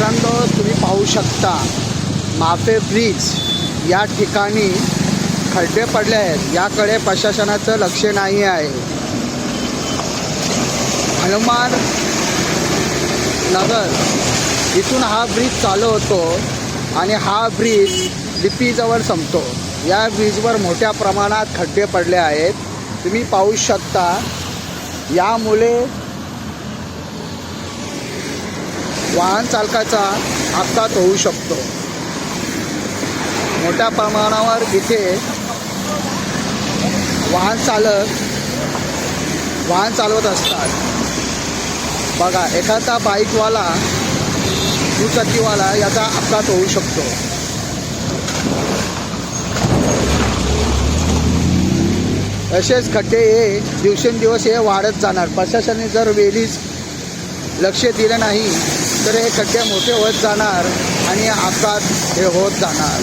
मित्रांनो तुम्ही पाहू शकता माफे ब्रिज या ठिकाणी खड्डे पडले आहेत. याकडे प्रशासनाचं लक्ष नाही आहे. हनुमान नगर इथून हा ब्रिज चालू होतो आणि हा ब्रिज लिपीजवळ संपतो. या ब्रिजवर मोठ्या प्रमाणात खड्डे पडले आहेत. तुम्ही पाहू शकता यामुळे वाहन चालकाचा अपघात होऊ शकतो. मोठ्या प्रमाणावर इथे वाहन चालक वाहन चालवत असतात. बघा एखादा बाईकवाला दुचाकीवाला याचा अपघात होऊ शकतो. असेच खड्डे हे दिवसेंदिवस हे वाढत जाणार. प्रशासनाने जर वेळीच लक्ष दिलं नाही तर हे खड्डे मोठे होत जाणार आणि अपघात हे होत जाणार.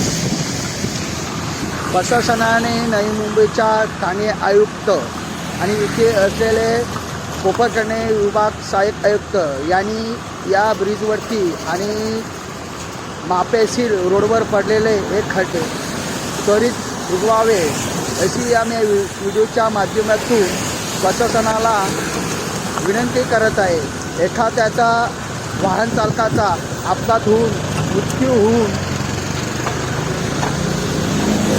प्रशासनाने नवी मुंबईच्या ठाणे आयुक्त आणि इथे असलेले कोपरखंडे विभाग सहाय्यक आयुक्त यांनी या ब्रिजवरती आणि मापेशीर रोडवर पडलेले हे खड्डे त्वरित उगवावे अशी आम्ही मी व्हिडिओच्या माध्यमातून प्रशासनाला विनंती करत आहे. एखाद्याचा वाहन चालकाचा अपघात होऊन मृत्यू होऊन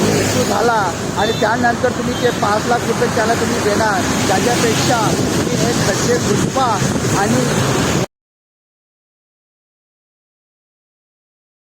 मृत्यू झाला आणि त्यानंतर तुम्ही ते पाच लाख रुपये त्याला तुम्ही देणार. त्याच्यापेक्षा तुम्ही हे खड्डे घुसवा आणि